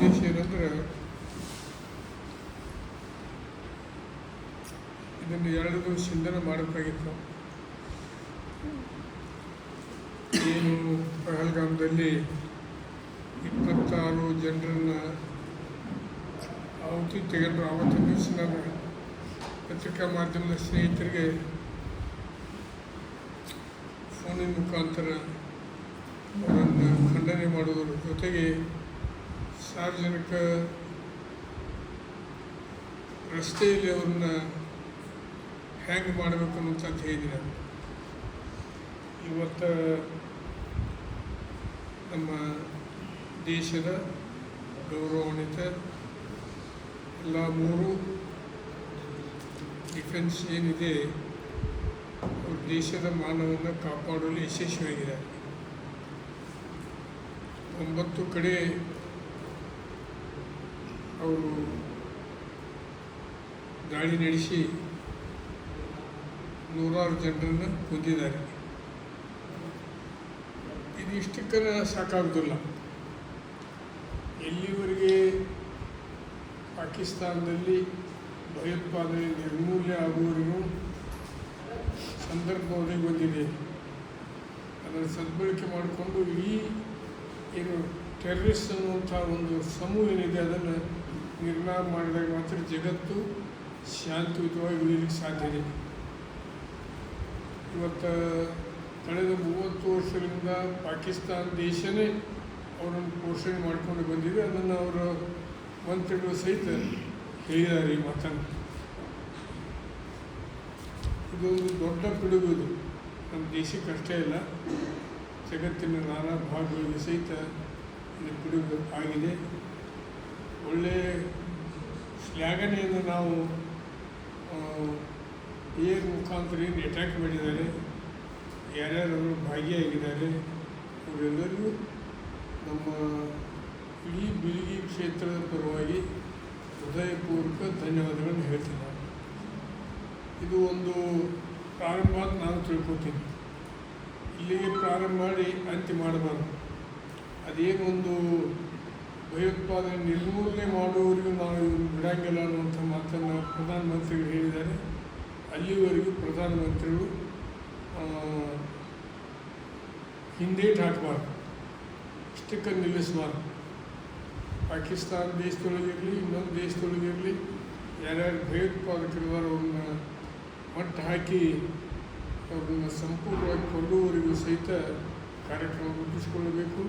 ಉದ್ದೇಶ ಏನಂದ್ರೆ, ಇದನ್ನು ಎರಡು ದಿವಸದಿಂದನೇ ಮಾಡಬೇಕಾಗಿತ್ತು. ಏನು ಪಹಲ್ಗಾಮದಲ್ಲಿ ಇಪ್ಪತ್ತಾರು ಜನರನ್ನ ಆಹುತಿ ತೆಗೆದು ಆವತ್ತಿನ ದಿವಸ ನಾನು ಪತ್ರಿಕಾ ಮಾಧ್ಯಮದ ಸ್ನೇಹಿತರಿಗೆ ಫೋನಿನ ಮುಖಾಂತರ ಅವರನ್ನು ಖಂಡನೆ ಮಾಡುವುದರ ಜೊತೆಗೆ ಸಾರ್ವಜನಿಕ ರಸ್ತೆಯಲ್ಲಿ ಅವ್ರನ್ನ ಹ್ಯಾಂಗ್ ಮಾಡಬೇಕು ಅಂತ ನಾನು. ಇವತ್ತು ನಮ್ಮ ದೇಶದ ಗೌರವಾನ್ವಿತ ಎಲ್ಲ ಮೂರು ಡಿಫೆನ್ಸ್ ಏನಿದೆ, ಅವ್ರ ದೇಶದ ಮಾನವನ್ನು ಕಾಪಾಡಲು ಯಶಸ್ವಿಯಾಗಿದೆ ಒಂಬತ್ತು ಕಡೆ ಅವರು ದಾಳಿ ನಡೆಸಿ ನೂರಾರು ಜನರನ್ನು ಕೂತಿದ್ದಾರೆ ಇದು ಇಷ್ಟಕ್ಕನ ಸಾಕಾಗೋದಿಲ್ಲ. ಎಲ್ಲಿವರೆಗೆ ಪಾಕಿಸ್ತಾನದಲ್ಲಿ ಭಯೋತ್ಪಾದನೆ ನಿರ್ಮೂಲ್ಯ ಆಗುವವರೆಗೂ ಸಂದರ್ಭ ಬಂದಿದೆ ಅದನ್ನು ಸದ್ಬಳಕೆ ಮಾಡಿಕೊಂಡು ಈ ಏನು ಟೆರರಿಸ್ಟ್ ಅನ್ನುವಂಥ ಒಂದು ಸಮೂಹ ಏನಿದೆ ಅದನ್ನು ನಿರ್ನಾಮ ಮಾಡಿದಾಗ ಮಾತ್ರ ಜಗತ್ತು ಶಾಂತಿಯುತವಾಗಿ ಉಳಿಲಿಕ್ಕೆ ಸಾಧ್ಯ ಇದೆ. ಇವತ್ತು ಕಳೆದ ಮೂವತ್ತು ವರ್ಷದಿಂದ ಪಾಕಿಸ್ತಾನ ದೇಶನೇ ಅವರನ್ನು ಪೋಷಣೆ ಮಾಡಿಕೊಂಡು ಬಂದಿದೆ. ಅದನ್ನು ಅವರ ಮಂತ್ರಿಗಳು ಸಹಿತ ಹೇಳಿದ್ದಾರೆ ಈ ಮಾತನ್ನು. ಇದೊಂದು ದೊಡ್ಡ ಪಿಡುಗು ಇದು. ನಮ್ಮ ದೇಶಕ್ಕೆ ಅಷ್ಟೇ ಇಲ್ಲ ಜಗತ್ತಿನ ನಾನಾ ಭಾಗಗಳಿಗೆ ಸಹಿತ ಇದು ಪಿಡುಗು ಆಗಿದೆ. ಒಳ್ಳೆಯ ಶ್ಲಾಘನೆಯನ್ನು ನಾವು ಏರ್ ಮುಖಾಂತರ ಏನು ಅಟ್ಯಾಕ್ ಮಾಡಿದ್ದಾರೆ ಯಾರ್ಯಾರು ಭಾಗಿಯಾಗಿದ್ದಾರೆ, ಅವರೆಲ್ಲರಿಗೂ ನಮ್ಮ ಇಡೀ ಬಿಳಿಗಿ ಕ್ಷೇತ್ರದ ಪರವಾಗಿ ಹೃದಯಪೂರ್ವಕ ಧನ್ಯವಾದಗಳನ್ನು ಹೇಳ್ತೀನಿ. ಇದು ಒಂದು ಪ್ರಾರಂಭ ಅಂತ ನಾನು ತಿಳ್ಕೊತೀನಿ. ಇಲ್ಲಿಗೆ ಪ್ರಾರಂಭ ಮಾಡಿ ಅಂತ್ಯ ಮಾಡಬಾರ್ದು. ಅದೇನೊಂದು ಭಯೋತ್ಪಾದನೆ ನಿರ್ಮೂಲನೆ ಮಾಡುವವರೆಗೂ ನಾವು ಇವರು ಬಿಡಂಗಿಲ್ಲ ಅನ್ನುವಂಥ ಮಾತನ್ನು ಪ್ರಧಾನಮಂತ್ರಿಗಳು ಹೇಳಿದ್ದಾರೆ. ಅಲ್ಲಿವರೆಗೂ ಪ್ರಧಾನಮಂತ್ರಿಗಳು ಹಿಂದೇಟ್ ಹಾಕಬಾರ್ದು, ಇಷ್ಟಕ್ಕೆ ನಿಲ್ಲಿಸಬಾರ್ದು. ಪಾಕಿಸ್ತಾನ ದೇಶದೊಳಗಿರಲಿ ಇನ್ನೊಂದು ದೇಶದೊಳಗಿರಲಿ ಯಾರ್ಯಾರು ಭಯೋತ್ಪಾದಕರಿದ್ದಾರೆ ಅವ್ರನ್ನ ಮಟ್ಟ ಹಾಕಿ ಅವ್ರನ್ನ ಸಂಪೂರ್ಣವಾಗಿ ಕೊಲ್ಲುವವರೆಗೂ ಸಹಿತ ಕಾರ್ಯಕ್ರಮ ರೂಪಿಸಿಕೊಳ್ಳಬೇಕು.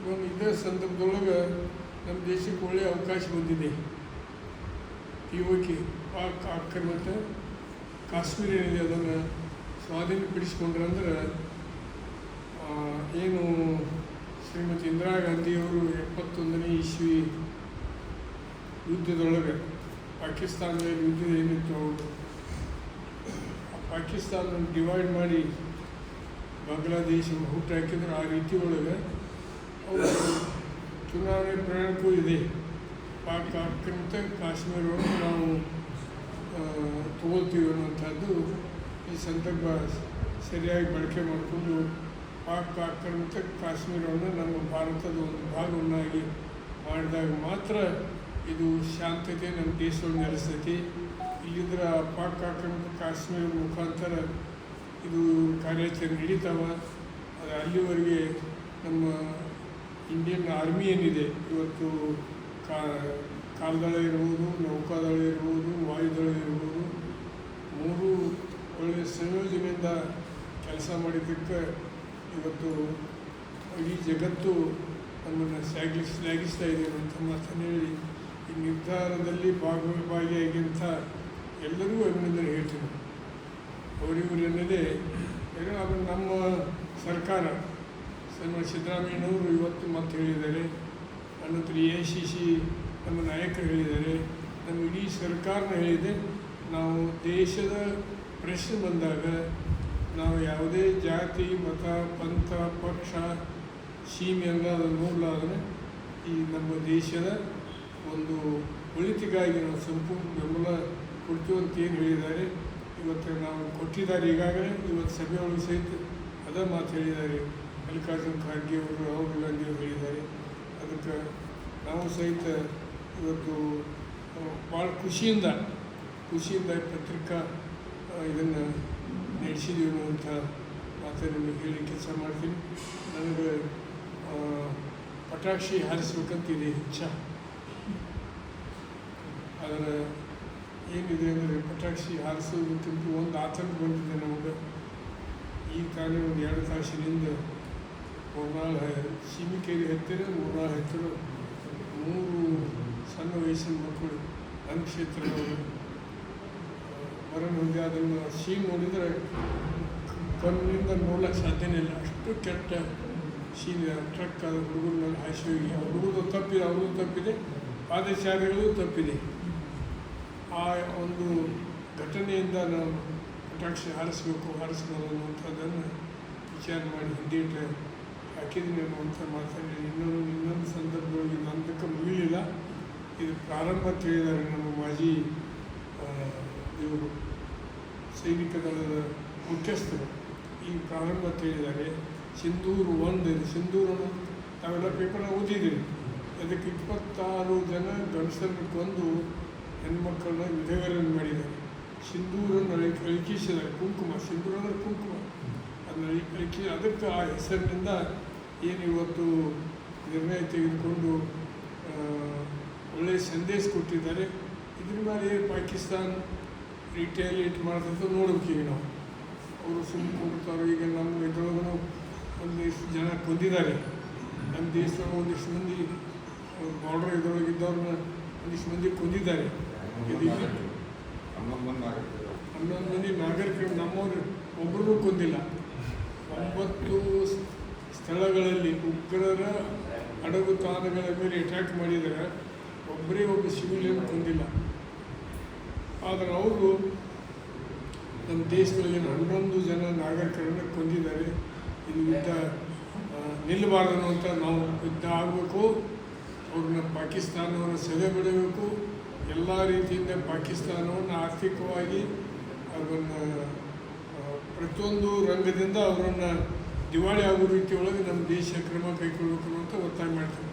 ಇವಾಗ ಇದೇ ಸಂದರ್ಭದೊಳಗೆ ನಮ್ಮ ದೇಶಕ್ಕೆ ಒಳ್ಳೆಯ ಅವಕಾಶ ಬಂದಿದೆ. ಯುವಕಿ ಪಾಕ್ ಆಕ್ರಮಿತ ಕಾಶ್ಮೀರ ಅದನ್ನು ಸ್ವಾಧೀನಪಡಿಸಿಕೊಂಡ್ರೆ ಅಂದ್ರೆ ಏನು ಶ್ರೀಮತಿ ಇಂದಿರಾ ಗಾಂಧಿಯವರು ಎಪ್ಪತ್ತೊಂದನೇ ಇಸ್ವಿ ಯುದ್ಧದೊಳಗೆ ಪಾಕಿಸ್ತಾನದ ಯುದ್ಧ ಏನಿತ್ತು ಅವರು ಪಾಕಿಸ್ತಾನ ಡಿವೈಡ್ ಮಾಡಿ ಬಾಂಗ್ಲಾದೇಶ ಹುಟ್ಟು ಹಾಕಿದ್ರೆ ಆ ರೀತಿ ಒಳಗೆ ಚುನಾವಣೆ ಪ್ರಣಾಳಿಕೆಯೂ ಇದೆ. ಪಾಕ ಆಕ್ರಮಿತ ಕಾಶ್ಮೀರವನ್ನು ನಾವು ತಗೊಳ್ತೀವಿ ಅನ್ನುವಂಥದ್ದು ಈ ಸಂದರ್ಭ ಸರಿಯಾಗಿ ಬಳಕೆ ಮಾಡಿಕೊಂಡು ಪಾಕ ಆಕ್ರಮಿತ ಕಾಶ್ಮೀರವನ್ನು ನಮ್ಮ ಭಾರತದ ಒಂದು ಭಾಗವನ್ನಾಗಿ ಮಾಡಿದಾಗ ಮಾತ್ರ ಇದು ಶಾಂತತೆ ನಮ್ಮ ದೇಶವನ್ನು ನೆಲೆಸ್ತೈತಿ. ಇಲ್ಲಿದ್ರೆ ಆ ಪಾಕ್ ಆಕ್ರಮಿತ ಕಾಶ್ಮೀರ ಮುಖಾಂತರ ಇದು ಕಾರ್ಯಾಚರಣೆ ನಡೀತಾವ. ಅಲ್ಲಿವರೆಗೆ ನಮ್ಮ ಇಂಡಿಯನ್ ಆರ್ಮಿ ಏನಿದೆ? ಇವತ್ತು ಕಾಲ್ದಳ ಇರ್ಬೋದು, ನೌಕಾದಳ ಇರ್ಬೋದು, ವಾಯುದಳ ಇರ್ಬೋದು, ಮೂರು ಒಳ್ಳೆಯ ಸಂಯೋಜನೆಯಿಂದ ಕೆಲಸ ಮಾಡಿದ್ದಕ್ಕೆ ಇವತ್ತು ಇಡೀ ಜಗತ್ತು ನಮ್ಮನ್ನು ಶ್ಲಾಘಿ ಶ್ಲಾಘಿಸ್ತಾ ಇದೆ ಅಂತ ಮಾತನ್ನು ಹೇಳಿ, ಈ ನಿರ್ಧಾರದಲ್ಲಿ ಭಾಗ ಭಾಗಿಯಾಗಿಂಥ ಎಲ್ಲರಿಗೂ ಅಭಿನಂದನೆ ಹೇಳ್ತೀನಿ. ಅವರಿವರು ಎನ್ನದೇ ಏನೋ ನಮ್ಮ ಸರ್ಕಾರ ನಮ್ಮ ಸಿದ್ದರಾಮಯ್ಯನವರು ಇವತ್ತು ಮತ್ತೆ ಹೇಳಿದ್ದಾರೆ. ಅನಂತರ ಎ ಸಿ ಸಿ, ನಮ್ಮ ನಾಯಕರು ಹೇಳಿದ್ದಾರೆ. ನಮ್ಮ ಇಡೀ ಸರ್ಕಾರನ ಹೇಳಿದೆ, ನಾವು ದೇಶದ ಪ್ರಶ್ನೆ ಬಂದಾಗ ನಾವು ಯಾವುದೇ ಜಾತಿ, ಮತ, ಪಂಥ, ಪಕ್ಷ, ಸೀಮೆ ಎಲ್ಲ ಅದನ್ನು ನೋಡಲಾದ್ರೆ ಈ ನಮ್ಮ ದೇಶದ ಒಂದು ಒಳಿತಿಗಾಗಿ ನಾವು ಸಂಪೂರ್ಣ ಬೆಂಬಲ ಕೊಡ್ತೀವಿ ಅಂತ ಏನು ಹೇಳಿದ್ದಾರೆ. ಇವತ್ತು ನಾವು ಕೊಟ್ಟಿದ್ದಾರೆ ಈಗಾಗಲೇ, ಇವತ್ತು ಸಭೆಯೊಳಗೆ ಸಹಿತ ಅದ ಮಾತು ಹೇಳಿದ್ದಾರೆ. ಮಲ್ಲಿಕಾರ್ಜುನ ಖರ್ಗೆ ಅವರು ರಾಹುಲ್ ಗಾಂಧಿ ಹೇಳಿದ್ದಾರೆ. ಅದಕ್ಕೆ ನಾವು ಸಹಿತ ಇವತ್ತು ಭಾಳ ಖುಷಿಯಿಂದ ಖುಷಿಯಿಂದ ಪತ್ರಿಕಾ ಇದನ್ನು ನಡೆಸಿದ್ದೀವಿ ಅನ್ನುವಂಥ ಮಾತನ್ನು ನಿಮಗೆ ಹೇಳಿ ಕೆಲಸ ಮಾಡ್ತೀನಿ. ನನಗೆ ಪಟಾಕ್ಷಿ ಹಾರಿಸ್ಬೇಕಂತಿದೆ ಇಚ್ಛೆ. ಅದರ ಏನಿದೆ ಅಂದರೆ ಪಟಾಕ್ಷಿ ಹಾರಿಸೋದಕ್ಕಿಂತ ಒಂದು ಆತಂಕ ಬಂದಿದೆ ನಮಗೆ. ಈ ಕಾರಣ ಒಂದು ಎರಡು ತಾಸಿನಿಂದ ಮೂರ್ನಾಳು ಸೀಮಿಕೇರಿ ಹತ್ತಿರ ಮೂರ್ನಾಳು ಹತ್ತಿರ. ಮೂರು ಸಣ್ಣ ವಯಸ್ಸಿನ ಮಕ್ಕಳು ನನ್ನ ಕ್ಷೇತ್ರದವರು. ಮರಣ ಹೊಂದಿ ಅದನ್ನು ಸೀನ್ ನೋಡಿದರೆ ಕಣ್ಣಿಂದ ನೋಡ್ಲಿಕ್ಕೆ ಸಾಧ್ಯನೇ ಇಲ್ಲ. ಅಷ್ಟು ಕೆಟ್ಟ ಸೀನ್ ಟ್ರಕ್ ಆದ ಹುಡುಗರ ಮೇಲೆ ಹಾಸಿ ಹೋಗಿ ಆ ಹುಡುಗರು ತಪ್ಪಿದೆ, ಅವ್ರಿಗೂ ತಪ್ಪಿದೆ ಪಾದಚಾರಿಗಳು ತಪ್ಪಿದೆ. ಆ ಒಂದು ಘಟನೆಯಿಂದ ನಾವು ಪಟಾಕ್ಷಿ ಹಾರಿಸ್ಬೇಕು ಹಾರಿಸ್ಬೋದು ಅನ್ನುವಂಥದ್ದನ್ನು ವಿಚಾರ ಮಾಡಿ ಹಿಂದೇಟ ಹಾಕಿದ್ದೀನಿ ಅಂತ ಮಾತಾಡಿ, ಇನ್ನೊಂದು ಇನ್ನೊಂದು ಸಂದರ್ಭದಲ್ಲಿ ನಂದಕ್ಕೆ ಮುಗಿಲಿಲ್ಲ. ಇದು ಪ್ರಾರಂಭ ತಿಳಿದಾರೆ ನಮ್ಮ ಮಾಜಿ ಇವರು ಸೈನಿಕ ದಳದ ಮುಖ್ಯಸ್ಥರು. ಈ ಪ್ರಾರಂಭ ತಿಳಿದರೆ ಸಿಂಧೂರು ಒಂದು ಸಿಂಧೂರು ಅನ್ನೋದು ತಾವೆಲ್ಲ ಪೇಪರ್ ಓದಿದ್ದೀರಿ ಅದಕ್ಕೆ ಇಪ್ಪತ್ತಾರು ಜನ ಗಂಡಸರನ್ನು ಕೊಂದು ಹೆಣ್ಮಕ್ಕಳನ್ನ ವಿಧವೆಯರನ್ನು ಮಾಡಿದ್ದಾರೆ. ಸಿಂಧೂರನ್ನು ಅಳಿ ಅಳಿಕಿಸಿದ್ದಾರೆ ಕುಂಕುಮ ಸಿಂಧೂರ ಅಂದರೆ ಕುಂಕುಮ. ಅದನ್ನು ಅಳಿ ಅಳಿಕಿ ಅದಕ್ಕೆ ಆ ಹೆಸರಿನಿಂದ ಏನು ಇವತ್ತು ನಿರ್ಣಯ ತೆಗೆದುಕೊಂಡು ಒಳ್ಳೆಯ ಸಂದೇಶ ಕೊಟ್ಟಿದ್ದಾರೆ. ಇದ್ರ ಮೇಲೆ ಪಾಕಿಸ್ತಾನ ರಿಟೇಲಿಯೇಟ್ ಮಾಡ್ತಂತ ನೋಡಬೇಕೀಗ ನಾವು. ಅವರು ಸುಮ್ಮನೆ ಕೊಡ್ತಾರೆ ಈಗ ನಮ್ಮ ಇದ್ರೊಳಗೂ ಒಂದಿಷ್ಟು ಜನ ಕೊಂದಿದ್ದಾರೆ ನಮ್ಮ ದೇಶದೊಳಗೆ ಒಂದಿಷ್ಟು ಮಂದಿ ಬಾರ್ಡರ್ ಇದ್ರೊಳಗೆ ಇದ್ದವ್ರನ್ನ ಒಂದಿಷ್ಟು ಮಂದಿ ಕೊಂದಿದ್ದಾರೆ. ಹನ್ನೊಂದು ಮಂದಿ ನಾಗರಿಕರು. ನಮ್ಮವರು ಒಬ್ಬರೂ ಕೊಂದಿಲ್ಲ. ಒಂಬತ್ತು ಸ್ಥಳಗಳಲ್ಲಿ ಉಗ್ರರ ಅಡಗು ತಾಣಗಳ ಮೇಲೆ ಅಟ್ಯಾಕ್ ಮಾಡಿದರೆ ಒಬ್ಬರೇ ಒಬ್ಬ ಸಿವಿಲಿಯನ್ ಕೊಂದಿಲ್ಲ ಆದರೆ ಅವರು ನಮ್ಮ ದೇಶದಲ್ಲಿ ಹನ್ನೊಂದು ಜನ ನಾಗರಿಕರನ್ನು ಕೊಂದಿದ್ದಾರೆ. ಇದು ಯುದ್ಧ ನಿಲ್ಲಬಾರ್ದು ಅಂತ ನಾವು ಯುದ್ಧ ಆಗಬೇಕು. ಅವ್ರನ್ನ ಪಾಕಿಸ್ತಾನವನ್ನು ಸೆದೆ ಬಿಡಬೇಕು ಎಲ್ಲ ರೀತಿಯಿಂದ ಪಾಕಿಸ್ತಾನವನ್ನು ಆರ್ಥಿಕವಾಗಿ ಅವರನ್ನು ಪ್ರತಿಯೊಂದು ರಂಗದಿಂದ ಅವರನ್ನು ದಿವಾಳಿ ಆಗೋ ರೀತಿಯೊಳಗೆ ನಮ್ಮ ದೇಶ ಕ್ರಮ ಕೈಗೊಳ್ಬೇಕು ಅಂತ ಒತ್ತಾಯ ಮಾಡ್ತೀವಿ.